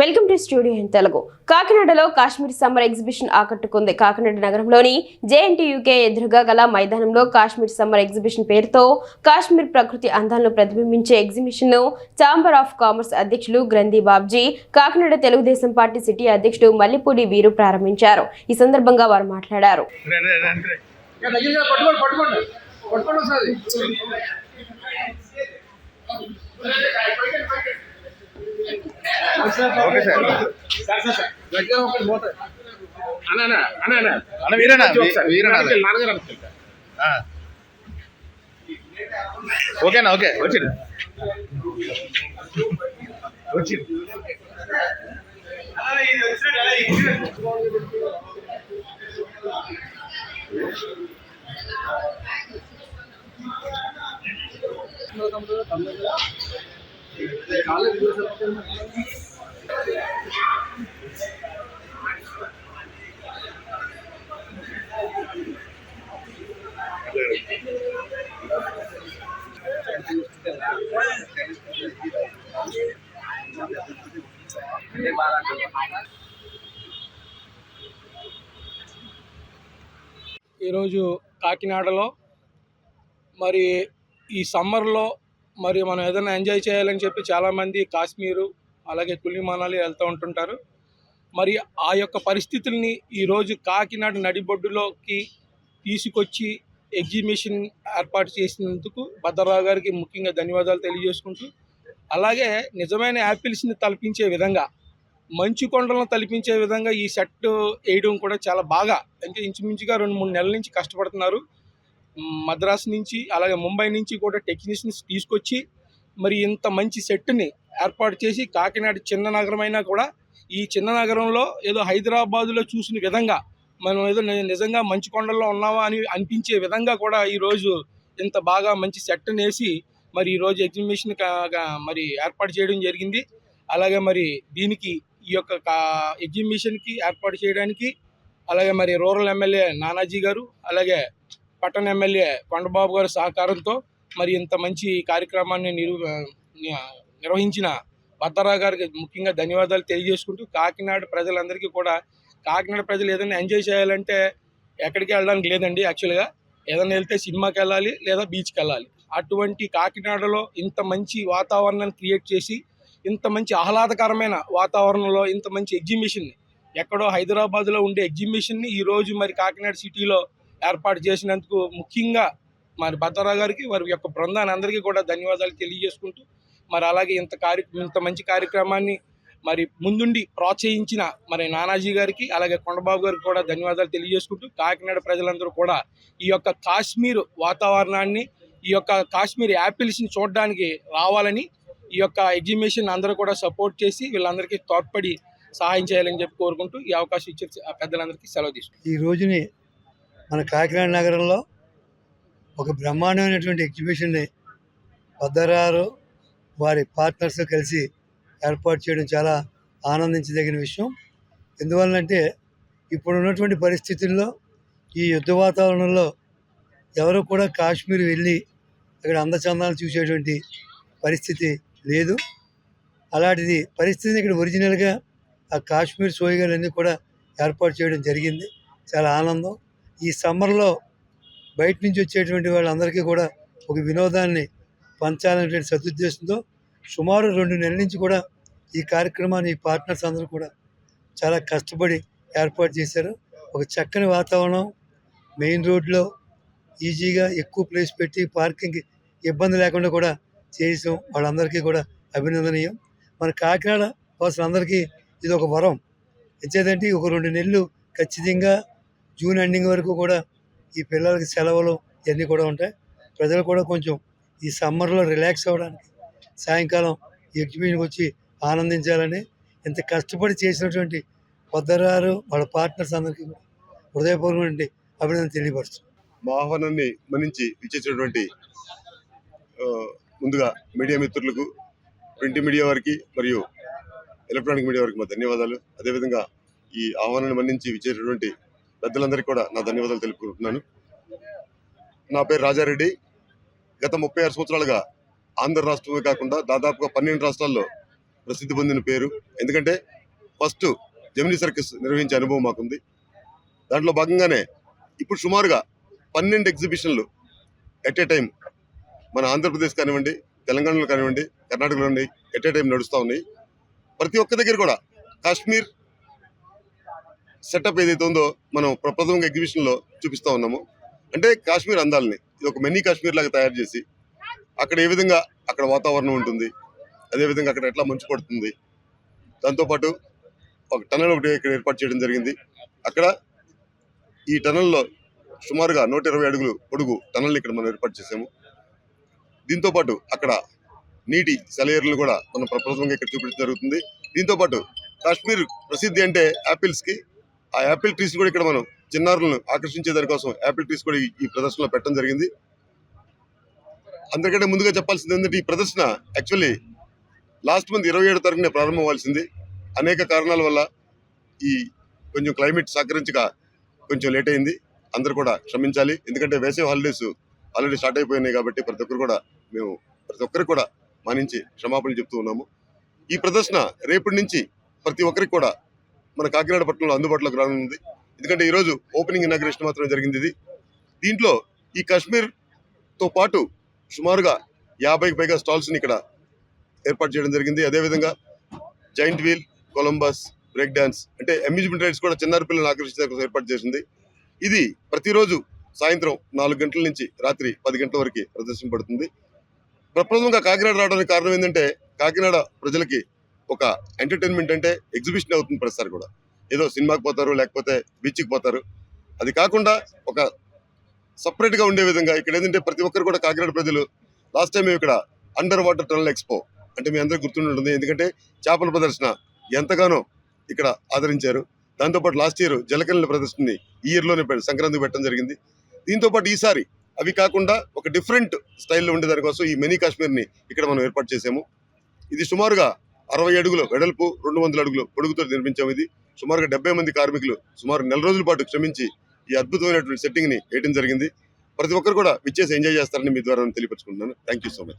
Welcome to studio in Telugu. కాకినాడలో Kashmir summer exhibition ఆకట్టుకుంది. కాకినాడ నగరంలోని జేఎన్టీయూకే ఎదురుగా గల మైదానంలో కాశ్మీర్ సమ్మర్ ఎగ్జిబిషన్ పేరుతో కాశ్మీర్ ప్రకృతి అందాలను ప్రతిబింబించే ఎగ్జిబిషన్ను ఛాంబర్ ఆఫ్ కామర్స్ అధ్యక్షులు గ్రంథి బాబ్జీ కాకినాడ తెలుగుదేశం పార్టీ సిటీ అధ్యక్షుడు మల్లిపూడి వీరు ప్రారంభించారు. ఈ సందర్భంగా వారు మాట్లాడారు. పట్టుకోండి వీరన్న నాన్నగారు, నాన్నగారు అనుకుంటా. ఆ. ఓకేనా? ఓకే. వచ్చింది వచ్చింది చూసారు. ఈరోజు కాకినాడలో మరి ఈ సమ్మర్లో మరి మనం ఏదైనా ఎంజాయ్ చేయాలని చెప్పి చాలామంది కాశ్మీరు అలాగే కులి వెళ్తూ ఉంటుంటారు. మరి ఆ యొక్క పరిస్థితుల్ని ఈరోజు కాకినాడ నడిబొడ్డులోకి తీసుకొచ్చి ఎగ్జిబిషన్ ఏర్పాటు చేసినందుకు భద్రరావు గారికి ముఖ్యంగా ధన్యవాదాలు తెలియజేసుకుంటూ అలాగే నిజమైన యాపిల్స్ని తలపించే విధంగా మంచు కొండలను తలపించే విధంగా ఈ సెట్ వేయడం కూడా చాలా బాగా అంటే ఇంచుమించుగా రెండు మూడు నెలల నుంచి కష్టపడుతున్నారు. మద్రాసు నుంచి అలాగే ముంబై నుంచి కూడా టెక్నీషియన్స్ తీసుకొచ్చి మరి ఇంత మంచి సెట్ని ఏర్పాటు చేసి కాకినాడ చిన్న నగరమైనా కూడా ఈ చిన్న నగరంలో ఏదో హైదరాబాదులో చూసిన విధంగా మనం ఏదో నిజంగా మంచి కొండల్లో ఉన్నామా అని అనిపించే విధంగా కూడా ఈరోజు ఇంత బాగా మంచి సెట్ని వేసి మరి ఈరోజు ఎగ్జిబిషన్ మరి ఏర్పాటు చేయడం జరిగింది. అలాగే మరి దీనికి ఈ యొక్క కా- ఎగ్జిబిషన్కి ఏర్పాటు చేయడానికి అలాగే మరి రూరల్ ఎమ్మెల్యే నానాజీ గారు అలాగే పట్టణ ఎమ్మెల్యే కొండబాబు గారి సహకారంతో మరి ఇంత మంచి కార్యక్రమాన్ని నిరు నిర్వహించిన భద్రరావు గారికి ముఖ్యంగా ధన్యవాదాలు తెలియజేసుకుంటూ కాకినాడ ప్రజలందరికీ కూడా కాకినాడ ప్రజలు ఏదైనా ఎంజాయ్ చేయాలంటే ఎక్కడికి వెళ్ళడానికి లేదండి. యాక్చువల్గా ఏదైనా వెళ్తే సినిమాకి వెళ్ళాలి లేదా బీచ్కి వెళ్ళాలి. అటువంటి కాకినాడలో ఇంత మంచి వాతావరణాన్ని క్రియేట్ చేసి ఇంత మంచి ఆహ్లాదకరమైన వాతావరణంలో ఇంత మంచి ఎగ్జిబిషన్ని ఎక్కడో హైదరాబాద్లో ఉండే ఎగ్జిబిషన్ని ఈరోజు మరి కాకినాడ సిటీలో ఏర్పాటు చేసినందుకు ముఖ్యంగా మరి భద్రరావు గారికి వారి యొక్క బృందాన్ని అందరికీ కూడా ధన్యవాదాలు తెలియజేసుకుంటూ మరి అలాగే ఇంత కార్య ఇంత మంచి కార్యక్రమాన్ని మరి ముందుండి ప్రోత్సహించిన మరి నానాజీ గారికి అలాగే కొండబాబు గారికి కూడా ధన్యవాదాలు తెలియజేసుకుంటూ కాకినాడ ప్రజలందరూ కూడా ఈ యొక్క కాశ్మీర్ వాతావరణాన్ని ఈ యొక్క కాశ్మీర్ యాపిల్స్ని చూడడానికి రావాలని ఈ యొక్క ఎగ్జిబిషన్ అందరూ కూడా సపోర్ట్ చేసి వీళ్ళందరికీ తోడ్పడి సహాయం చేయాలని చెప్పి కోరుకుంటూ ఈ అవకాశం ఇచ్చే పెద్దలందరికీ సెలవు తీసుకుంటాం ఈ రోజుని మన కాకినాడ నగరంలో ఒక బ్రహ్మాండమైనటువంటి ఎగ్జిబిషన్ని పద్దరారు వారి పార్ట్నర్స్తో కలిసి ఏర్పాటు చేయడం చాలా ఆనందించదగిన విషయం. ఎందువల్లంటే ఇప్పుడు ఉన్నటువంటి పరిస్థితుల్లో ఈ యుద్ధ వాతావరణంలో ఎవరు కూడా కాశ్మీర్ వెళ్ళి అక్కడ అందచందాలు చూసేటువంటి పరిస్థితి లేదు. అలాంటిది పరిస్థితిని ఇక్కడ ఒరిజినల్గా ఆ కాశ్మీర్ సోయగాలన్నీ కూడా ఏర్పాటు చేయడం జరిగింది. చాలా ఆనందం. ఈ సమ్మర్లో బయట నుంచి వచ్చేటువంటి వాళ్ళందరికీ కూడా ఒక వినోదాన్ని పంచాలనేటువంటి సదుద్దేశంతో సుమారు రెండు నెలల నుంచి కూడా ఈ కార్యక్రమాన్ని ఈ పార్ట్నర్స్ అందరూ కూడా చాలా కష్టపడి ఏర్పాటు చేశారు. ఒక చక్కని వాతావరణం మెయిన్ రోడ్లో ఈజీగా ఎక్కువ ప్లేస్ పెట్టి పార్కింగ్ ఇబ్బంది లేకుండా కూడా చేసాం వాళ్ళందరికీ కూడా అభినందనీయం. మన కాకినాడ వాసులందరికీ ఇది ఒక వరం. ఎంచేదంటే ఒక రెండు నెలలు ఖచ్చితంగా జూన్ ఎండింగ్ వరకు కూడా ఈ పిల్లలకి సెలవులు ఇవన్నీ కూడా ఉంటాయి. ప్రజలు కూడా కొంచెం ఈ సమ్మర్లో రిలాక్స్ అవ్వడానికి సాయంకాలం ఈ ఎగ్జిబిషన్కి వచ్చి ఆనందించాలని ఇంత కష్టపడి చేసినటువంటి పొద్దరారు వాళ్ళ పార్ట్నర్స్ అందరికీ కూడా అభినందన తెలియపరుస్తుంది మా ఆహ్వానాన్ని మన్నించి ఇచ్చేసినటువంటి ముందుగా మీడియా మిత్రులకు ప్రింట్ మీడియా వారికి మరియు ఎలక్ట్రానిక్ మీడియా వారికి మా ధన్యవాదాలు. అదేవిధంగా ఈ ఆహ్వానాన్ని మన్నించి ఇచ్చేటటువంటి పెద్దలందరికీ కూడా నా ధన్యవాదాలు తెలుపుకుంటున్నాను. నా పేరు రాజారెడ్డి. గత ముప్పై ఆరు సంవత్సరాలుగా ఆంధ్ర రాష్ట్రమే కాకుండా దాదాపుగా పన్నెండు రాష్ట్రాల్లో ప్రసిద్ధి పొందిన పేరు. ఎందుకంటే ఫస్ట్ జమినీ సర్కస్ నిర్వహించే అనుభవం మాకుంది. దాంట్లో భాగంగానే ఇప్పుడు సుమారుగా పన్నెండు ఎగ్జిబిషన్లు ఎట్ ఏ టైం మన ఆంధ్రప్రదేశ్ కానివ్వండి తెలంగాణలో కానివ్వండి కర్ణాటకలో కానివ్వండి ఎట్ ఏ టైం నడుస్తూ ఉన్నాయి. ప్రతి ఒక్క దగ్గర కూడా కాశ్మీర్ సెటప్ ఏదైతే ఉందో మనం ప్రప్రథమంగా ఎగ్జిబిషన్లో చూపిస్తూ ఉన్నాము. అంటే కాశ్మీర్ అందాలని ఇది ఒక మినీ కాశ్మీర్ లాగా తయారు చేసి అక్కడ ఏ విధంగా అక్కడ వాతావరణం ఉంటుంది అదేవిధంగా అక్కడ ఎట్లా మంచు పడుతుంది దాంతోపాటు ఒక టనల్ ఒకటి ఇక్కడ ఏర్పాటు చేయడం జరిగింది. అక్కడ ఈ టనల్లో సుమారుగా నూట ఇరవై అడుగులు పొడుగు టనల్ని ఇక్కడ మనం ఏర్పాటు చేసాము. దీంతో పాటు అక్కడ నీటి సెలయర్లు కూడా మనం ప్రప్రథమంగా ఇక్కడ చూపించడం జరుగుతుంది. దీంతో పాటు కాశ్మీర్ ప్రసిద్ధి అంటే యాపిల్స్కి ఆ యాపిల్ ట్రీస్ కూడా ఇక్కడ మనం చిన్నారులను ఆకర్షించే దానికోసం యాపిల్ ట్రీస్ కూడా ఈ- ప్రదర్శనలో పెట్టడం జరిగింది. అందరికంటే ముందుగా చెప్పాల్సింది ఏంటంటే ఈ ప్రదర్శన యాక్చువల్లీ లాస్ట్ మంత్ ఇరవై ఏడు తారీఖునే ప్రారంభం అవ్వాల్సింది అనేక కారణాల వల్ల ఈ కొంచెం క్లైమేట్ సహకరించక కొంచెం లేట్ అయింది. అందరూ కూడా క్షమించాలి. ఎందుకంటే వేసవి హాలిడేస్ ఆల్రెడీ స్టార్ట్ అయిపోయినాయి కాబట్టి ప్రతి ఒక్కరు కూడా మేము ప్రతి ఒక్కరికి కూడా మానించి క్షమాపణలు చెప్తూ ఉన్నాము. ఈ ప్రదర్శన రేపటి నుంచి ప్రతి ఒక్కరికి కూడా మన కాకినాడ పట్టణంలో అందుబాటులోకి రానుంది ఎందుకంటే ఈరోజు ఓపెనింగ్ ఇనాగ్రేషన్ మాత్రమే జరిగింది ఇది. దీంట్లో ఈ కాశ్మీర్తో పాటు సుమారుగా యాభైకి పైగా స్టాల్స్ని ఇక్కడ ఏర్పాటు చేయడం జరిగింది. అదేవిధంగా giant wheel Columbus break dance అంటే అమ్యూజ్మెంట్ రైడ్స్ కూడా చిన్నారు పిల్లలను ఆకర్షించే కోసం ఏర్పాటు చేసింది. ఇది ప్రతిరోజు సాయంత్రం నాలుగు గంటల నుంచి రాత్రి పది గంటల వరకు ప్రదర్శింపబడుతుంది ప్రప్రథమంగా కాకినాడ రావడానికి కారణం ఏంటంటే కాకినాడ ప్రజలకి ఒక ఎంటర్టైన్మెంట్ అంటే ఎగ్జిబిషన్ అవుతుంది ప్రతిసారి కూడా. ఏదో సినిమాకి పోతారు లేకపోతే బీచ్కి పోతారు. అది కాకుండా ఒక సపరేట్గా ఉండే విధంగా ఇక్కడ ఏంటంటే ప్రతి ఒక్కరు కూడా కాకినాడ ప్రజలు లాస్ట్ టైం ఇక్కడ అండర్ వాటర్ టనల్ ఎక్స్పో అంటే మీ అందరికీ గుర్తుండి ఉంటుంది ఎందుకంటే చేపల ప్రదర్శన ఎంతగానో ఇక్కడ ఆదరించారు. దాంతోపాటు లాస్ట్ ఇయర్ జలకరణ ప్రదర్శనని ఈ ఇయర్లోనే సంక్రాంతికి పెట్టడం జరిగింది. దీంతోపాటు ఈసారి అవి కాకుండా ఒక డిఫరెంట్ స్టైల్లో ఉండే దానికోసం ఈ మినీ కాశ్మీర్ని ఇక్కడ మనం ఏర్పాటు చేసాము ఇది సుమారుగా అరవై అడుగులు వెడల్పు రెండు వందల అడుగులు పొడుగుతో నిర్మించాము ఇది. సుమారుగా డెబ్బై మంది కార్మికులు సుమారు నెల రోజుల పాటు శ్రమించి ఈ అద్భుతమైనటువంటి సెట్టింగ్ని వేయడం జరిగింది. ప్రతి ఒక్కరు కూడా విచ్చేసి ఎంజాయ్ చేస్తారని మీ ద్వారా తెలియపరుచుకుంటున్నాను. Thank you so much